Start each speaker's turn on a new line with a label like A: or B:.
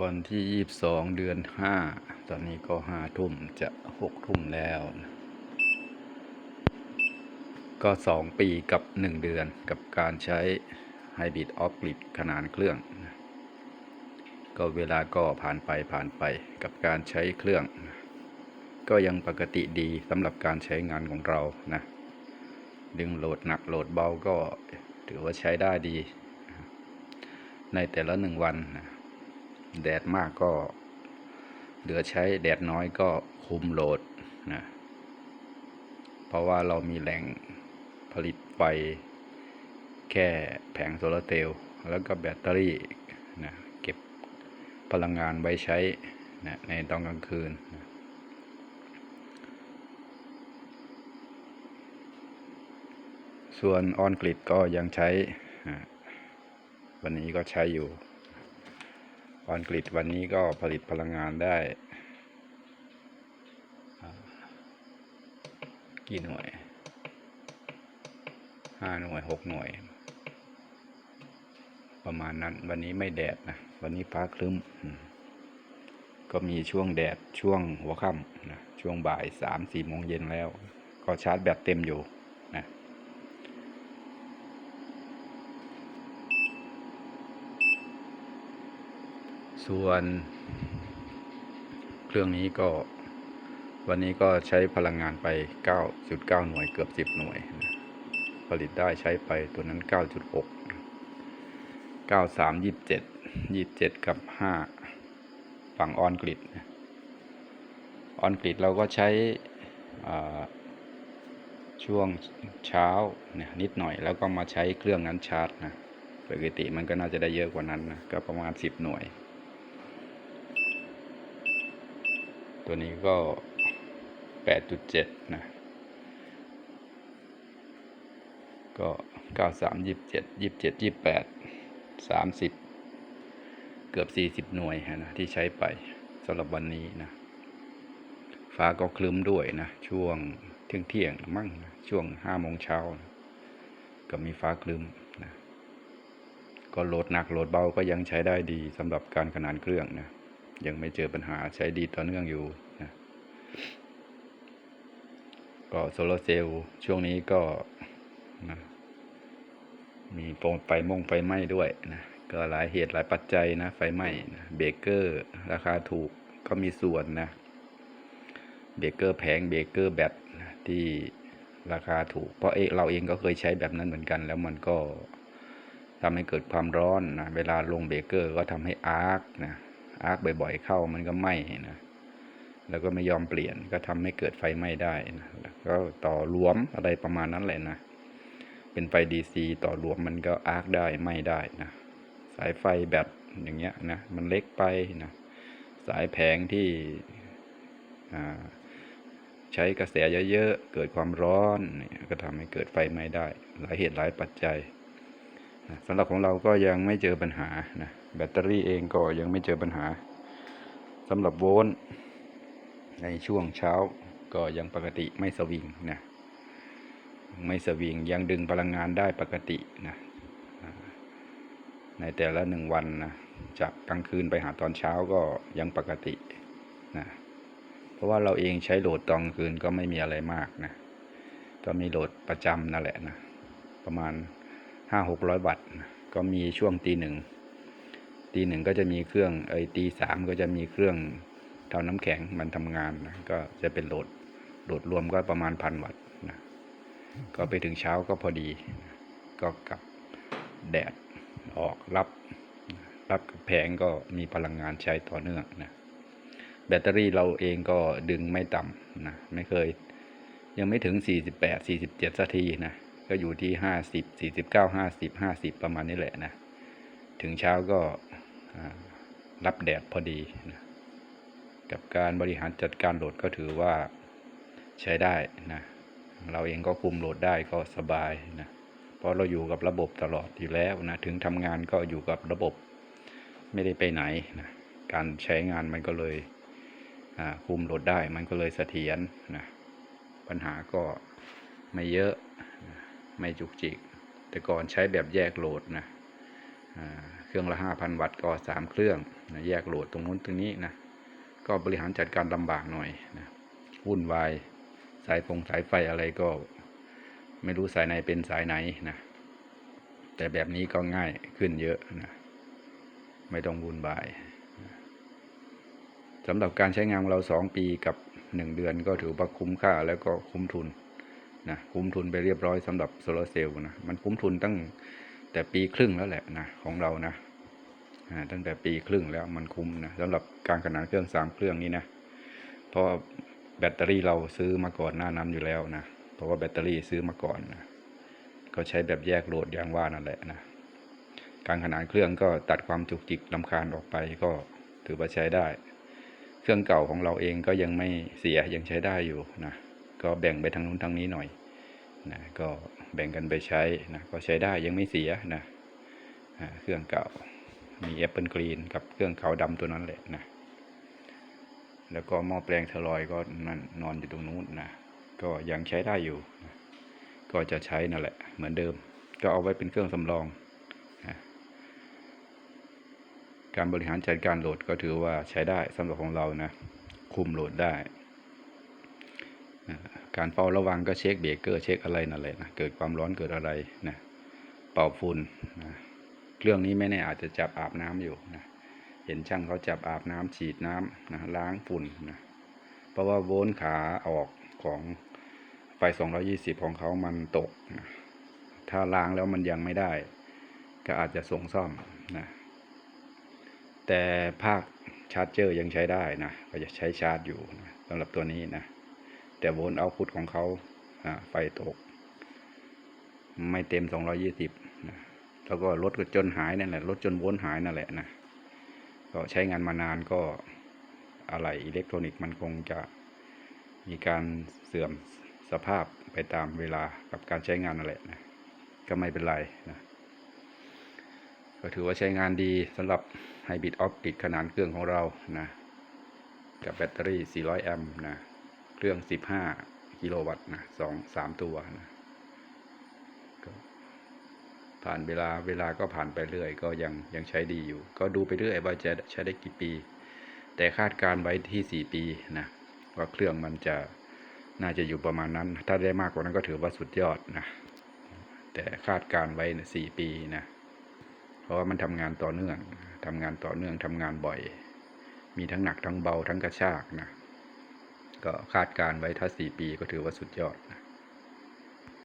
A: วันที่ยี่สิบสองเดือนห้า ตอนนี้ก็ห้าทุ่มจะหกทุ่มแล้ว ก็สองปีกับหนึ่งเดือนกับการใช้ไฮบริดออฟกริดขนานเครื่อง ก็เวลาก็ผ่านไปผ่านไปกับการใช้เครื่อง ก็ยังปกติดีสำหรับการใช้งานของเรานะ ดึงโหลดหนักโหลดเบาก็ถือว่าใช้ได้ดี ในแต่ละหนึ่งวันนะ แดดมากก็เหลือใช้แดดน้อยก็คุมโหลดนะเพราะว่าเรามีแหล่งผลิตไฟแค่แผงโซลาร์เซลล์แล้วก็แบตเตอรี่นะเก็บพลังงานไว้ใช้นะในตอนกลางคืนนะส่วนออนกริดก็ยังใช้ วันนี้ก็ใช้อยู่ อนกริดวันนี้ก็ผลิตพลังงานได้กี่หน่วยห้าหน่วยหกหน่วย ประมาณนั้นวันนี้ไม่แดดนะ วันนี้ฟ้าครึ้ม ก็มีช่วงแดดช่วงหัวค่ำนะช่วงบ่ายสามสี่โมงเย็นแล้ว ก็ชาร์จแบตเต็มอยู่นะ ส่วนเครื่องนี้ก็วันนี้ก็ใช้พลังงานไป 9.9 หน่วยเกือบ 10 หน่วย ผลิตได้ใช้ไปตัวนั้น 9.6 93 27 27 กับ 5 ฝั่งออนกริดออนกริดเราก็ใช้ช่วงเช้าเนี่ยนิดหน่อยแล้วก็มาใช้เครื่องนั้นชาร์จนะปกติมันก็น่าจะได้เยอะกว่านั้นนะก็ประมาณ 10 หน่วย ตัวนี้ก็ 8.7 นะ ก็ 93 27 27 28 30 เกือบ 40 หน่วยนะที่ใช้ไปสำหรับวันนี้นะ ฟ้าก็คลึ้มด้วยนะ ช่วงเที่ยงเที่ยงมั่งนะช่วง5โมงเช้านะก็มีฟ้าคลึ้มนะก็โหลดหนักโหลดเบาก็ยังใช้ได้ดีสำหรับการขนานเครื่องนะยังไม่เจอปัญหาใช้ดีต่อเนื่องอยู่ ก็โซลาร์เซลล์ช่วงนี้ก็นะมีโปรไฟมงไฟไหม้ด้วยนะก็หลายเหตุหลายปัจจัยนะไฟไหม้นะเบเกอร์ราคาถูกก็มีส่วนนะเบเกอร์แพงเบเกอร์แบตนะที่ราคาถูก เพราะเอเราเองก็เคยใช้แบบนั้นเหมือนกัน แล้วมันก็ทำให้เกิดความร้อนนะเวลาลงเบเกอร์ก็ทำให้อาร์คนะอาร์คบ่อยๆเข้ามันก็ไหม้นะ แล้วก็ไม่ยอมเปลี่ยนก็ทำให้เกิดไฟไหม้ได้นะแล้วก็ต่อรวมอะไรประมาณนั้นแหละนะ เป็นไฟดีซีต่อรวมมันก็อาร์คได้ไหม้ได้นะ สายไฟแบบอย่างเงี้ยนะมันเล็กไปนะสายแผงที่ใช้กระแสเยอะๆ เกิดความร้อน ก็ทำให้เกิดไฟไหม้ได้ หลายเหตุหลายปัจจัยนะสำหรับของเราก็ยังไม่เจอปัญหานะแบตเตอรี่เองก็ยังไม่เจอปัญหาสำหรับโวลต์ ในช่วงเช้าก็ยังปกติไม่สวิงนะไม่สวิงยังดึงพลังงานได้ปกตินะในแต่ละหนึ่งวันนะจากกลางคืนไปหาตอนเช้าก็ยังปกตินะเพราะว่าเราเองใช้โหลดตอนกลางคืนก็ไม่มีอะไรมากนะก็มีโหลดประจำนั่นแหละนะประมาณห้าหกร้อยวัตต์นะก็มีช่วงตีหนึ่งตีหนึ่งก็จะมีเครื่องไอ้ตีสามก็จะมีเครื่อง เท่าน้ำแข็งมันทำงานนะก็จะเป็นโหลดโหลดรวมก็ประมาณพันวัตต์นะก็ไปถึงเช้าก็พอดี ก็กลับแดดออกรับ รับกับแผงก็มีพลังงานใช้ต่อเนื่องนะแบตเตอรี่เราเองก็ดึงไม่ต่ำนะไม่เคย ยังไม่ถึง 48 47สักทีนะก็อยู่ที่ 50 49 50 50 ประมาณนี้แหละนะ ถึงเช้าก็รับแดดพอดีนะ กับการบริหารจัดการโหลดก็ถือว่าใช้ได้นะ เราเองก็คุมโหลดได้ก็สบายนะ เพราะเราอยู่กับระบบตลอดอยู่แล้วนะ ถึงทำงานก็อยู่กับระบบไม่ได้ไปไหนนะ การใช้งานมันก็เลยคุมโหลดได้มันก็เลยเสถียรนะ ปัญหาก็ไม่เยอะไม่จุกจิก แต่ก่อนใช้แบบแยกโหลดนะเครื่องละห้าพันวัตต์ก็สามเครื่องนะแยกโหลดตรงนู้นตรงนี้นะ ก็บริหารจัดการลำบากหน่อยนะวุ่นวายสายฟงสายไฟอะไรก็ ไม่รู้สายไหนเป็นสายไหนนะแต่แบบนี้ก็ง่ายขึ้นเยอะนะไม่ต้องวุ่นวายสำหรับการใช้งานเราสองปีกับหนึ่งเดือนก็ถือว่าคุ้มค่าแล้วก็คุ้มทุนนะคุ้มทุนไปเรียบร้อยสำหรับโซลาเซลล์นะมันคุ้มทุนตั้งแต่ปีครึ่งแล้วแหละนะของเรานะ ตั้งแต่ปีครึ่งแล้วมันคุ้มนะสำหรับการขนานเครื่องสามเครื่องนี้นะเพราะแบตเตอรี่เราซื้อมาก่อนหน้านั้นอยู่แล้วนะเพราะว่าแบตเตอรี่ซื้อมาก่อนนะก็ใช้แบบแยกโหลดอย่างว่านั่นแหละนะการขนานเครื่องก็ตัดความจุกจิกลำคาญออกไปก็ถือว่าใช้ได้ เครื่องเก่าของเราเองก็ยังไม่เสียยังใช้ได้อยู่นะก็แบ่งไปทางนู้นทางนี้หน่อยนะก็แบ่งกันไปใช้นะก็ใช้ได้ยังไม่เสียนะเครื่องเก่า มี Apple Green กับเครื่องขาวดำตัวนั้นแหละนะ แล้วก็หม้อแปลงเทอรอยก็นั่นนอนอยู่ตรงนู้นนะ ก็ยังใช้ได้อยู่นะก็จะใช้นั่นแหละ เหมือนเดิม ก็เอาไว้เป็นเครื่องสำรองการบริหารจัดการโหลดก็ถือว่าใช้ได้สำหรับของเรานะ คุมโหลดได้การเฝ้าระวังก็เช็คเบรกเกอร์เช็คอะไรนั่นแหละนะ เกิดความร้อนเกิดอะไรนะ เป่าฝุ่นนะ เครื่องนี้ไม่แน่อาจจะจับอาบน้ำอยู่นะเห็นช่างเขาจับอาบน้ำฉีดน้ำนะล้างฝุ่นนะเพราะว่าโวลต์ขาออกของไฟ 220 ของเขามันตกนะถ้าล้างแล้วมันยังไม่ได้ ก็อาจจะส่งซ่อมนะแต่ภาคชาร์จเจอร์ยังใช้ได้นะก็จะใช้ชาร์จอยู่นะสำหรับตัวนี้นะแต่โวลต์เอาพุทของเขาอ่าไฟตก ไม่เต็ม 220นะ แล้วก็ลดจนหายนั่นแหละลดจนวลต์หายนั่นแหละนะก็ใช้งานมานานก็อะไรอิเล็กทรอนิกส์มันคงจะมีการเสื่อมสภาพไปตามเวลากับการใช้งานนั่นแหละนะก็ไม่เป็นไรนะก็ถือว่าใช้งานดีสำหรับไฮบริดออฟติดขนาดเครื่องของเรานะกับแบตเตอรี่ 400 แอมป์นะ เครื่อง 15 กิโลวัตต์นะสองสามตัวนะ ผ่านเวลาเวลาก็ผ่านไปเรื่อย ก็ยังยังใช้ดีอยู่ ก็ดูไปเรื่อยว่าจะใช้ได้กี่ปี แต่คาดการไว้ที่ 4 ปีนะว่าเครื่องมันจะน่าจะอยู่ประมาณนั้น ถ้าได้มากกว่านั้นก็ถือว่าสุดยอดนะแต่คาดการไว้สี่ปีนะเพราะว่ามันทำงานต่อเนื่องทำงานต่อเนื่องทำงานบ่อย มีทั้งหนักทั้งเบาทั้งกระชากนะก็คาดการไว้ถ้าสี่ปีก็ถือว่าสุดยอดนะ